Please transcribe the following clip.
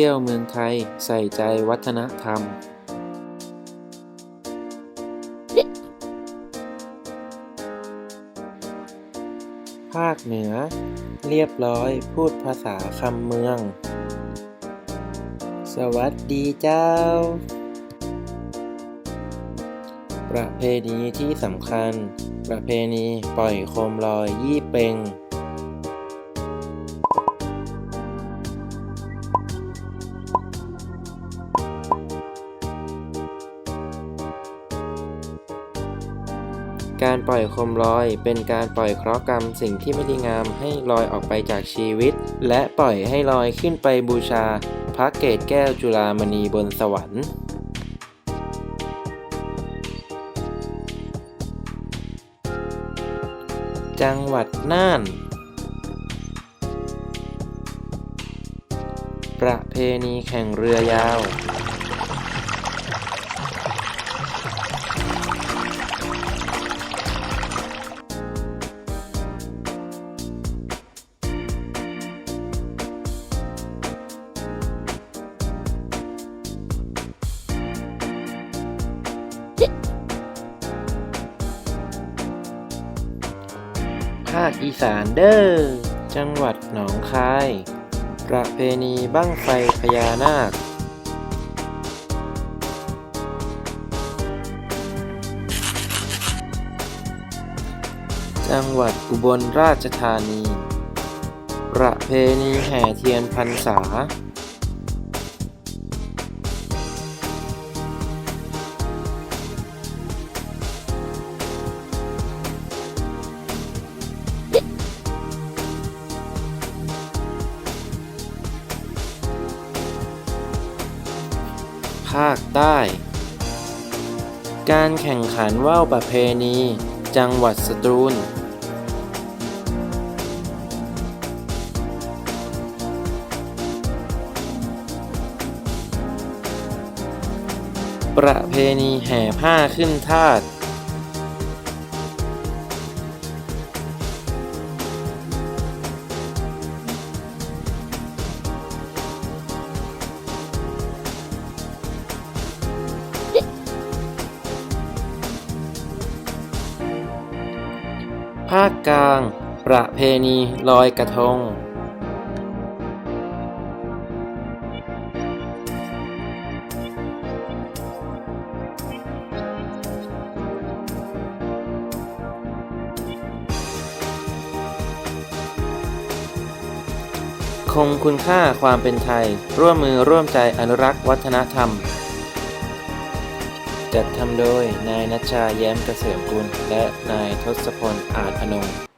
ที่ยวเมืองไทยใส่ใจวัฒนธรรมภาคเหนือ เรียบร้อยพูดภาษาคำเมือง สวัสดีเจ้า ประเพณีที่สำคัญ ประเพณีปล่อยโคมลอยยี่เปง การปล่อยโคมลอย เป็นการปล่อยเคราะห์กรรมสิ่งที่ไม่ดีงามให้ลอยออกไปจากชีวิต และปล่อยให้ลอยขึ้นไปบูชา พระเกศแก้วจุฬามณีบนสวรรค์จังหวัดน่าน ประเพณีแข่งเรือยาวาคอีสานเด้อ จังหวัดหนองคาย ประเพณีบั้งไฟพญานาค จังหวัดอุบลราชธานี ประเพณีแห่เทียนพรรษาาคใต้ การแข่งขันว่าวประเพณี จังหวัดสตรูล ประเพณีแห่ผ้าขึ้นทาตาคกลาง ประเพณีลอยกระทง คงคุณค่าความเป็นไทย ร่วมมือร่วมใจอนุรักษ์วัฒนธรรม จัดทำโดยนายนัชชาแย้มเกษมกุล และนายทศพลอาจพนม